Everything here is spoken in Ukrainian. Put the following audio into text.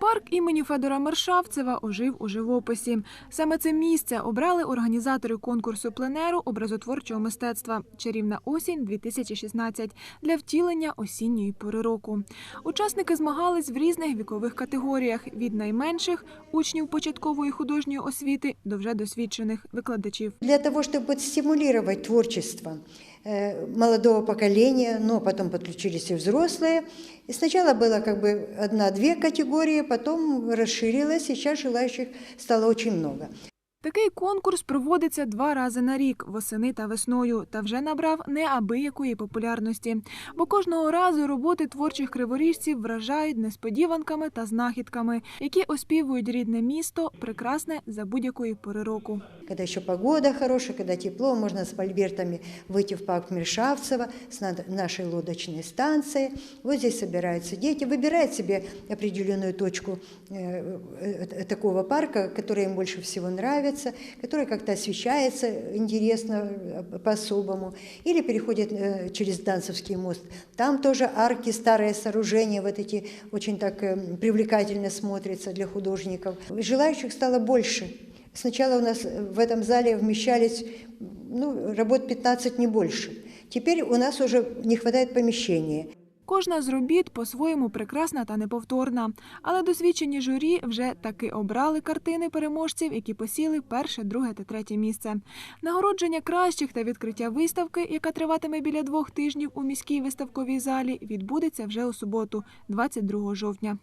Парк імені Федора Мершавцева ожив у живописі. Саме це місце обрали організатори конкурсу пленеру образотворчого мистецтва Чарівна осінь 2016 для втілення осінньої пори року. Учасники змагались в різних вікових категоріях від найменших учнів початкової художньої освіти до вже досвідчених викладачів. Для того, чтобы стимулировать творчество э, молодого поколения, но потом подключились и взрослые. И сначала было как бы одна-две категории, потом расширилось, сейчас желающих стало очень много. Такий конкурс проводиться два рази на рік восени та весною, та вже набрав неабиякої популярності. Бо кожного разу роботи творчих криворіжців вражають несподіванками та знахідками, які оспівують рідне місто, прекрасне за будь-якої пори року. Когда еще погода хорошая, когда тепло, можно с мольбертами выйти в парк Мершавцева с над- нашей лодочной станции. Вот здесь собираются дети, выбирают себе определенную точку э, э, такого парка, которая им больше всего Нравится, которая как-то освещается интересно, э, по-особому. Или переходят э, через Данцевский мост. Там тоже арки, старые сооружения, вот эти очень так э, привлекательно смотрятся для художников. Желающих стало больше. Сначала у нас в этом зале вмещались ну, работ 15, не больше. Теперь у нас уже не хватает помещения. Кожна з робіт по-своєму прекрасна та неповторна, але досвідчені журі вже таки обрали картини переможців, які посіли перше, друге та третє місце. Нагородження кращих та відкриття виставки, яка триватиме біля двох тижнів у міській виставковій залі, відбудеться вже у суботу, 22 жовтня.